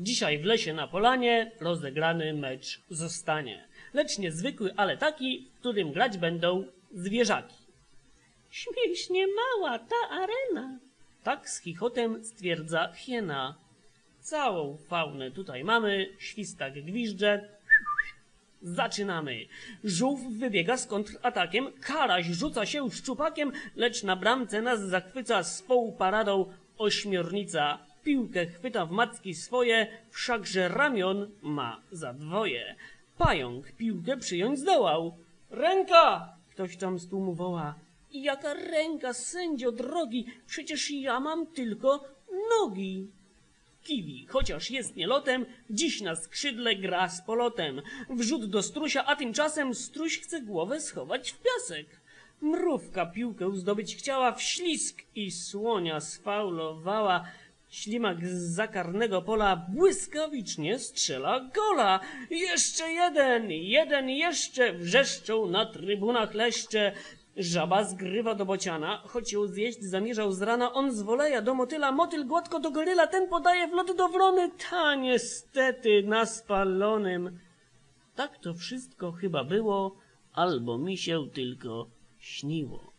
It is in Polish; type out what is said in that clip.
Dzisiaj w lesie na polanie rozegrany mecz zostanie. Lecz niezwykły, ale taki, w którym grać będą zwierzaki. Śmiesznie mała ta arena. Tak z chichotem stwierdza hiena. Całą faunę tutaj mamy, świstak gwizdże. Zaczynamy. Żółw wybiega z kontratakiem, karaś rzuca się szczupakiem, lecz na bramce nas zachwyca swą paradą ośmiornica. Piłkę chwyta w macki swoje, wszakże ramion ma za dwoje. Pająk piłkę przyjąć zdołał. Ręka! Ktoś tam z tłumu woła. Jaka ręka, sędzio drogi, przecież ja mam tylko nogi. Kiwi, chociaż jest nielotem, dziś na skrzydle gra z polotem. Wrzut do strusia, a tymczasem struś chce głowę schować w piasek. Mrówka piłkę zdobyć chciała w ślisk i słonia sfaulowała. Ślimak z zakarnego pola błyskawicznie strzela gola. Jeszcze jeden, jeden jeszcze wrzeszczą na trybunach leszcze. Żaba zgrywa do bociana, choć ją zjeść zamierzał z rana, on zwoleja do motyla, motyl gładko do goryla, ten podaje w lot do wrony, ta niestety na spalonym. Tak to wszystko chyba było, albo mi się tylko śniło.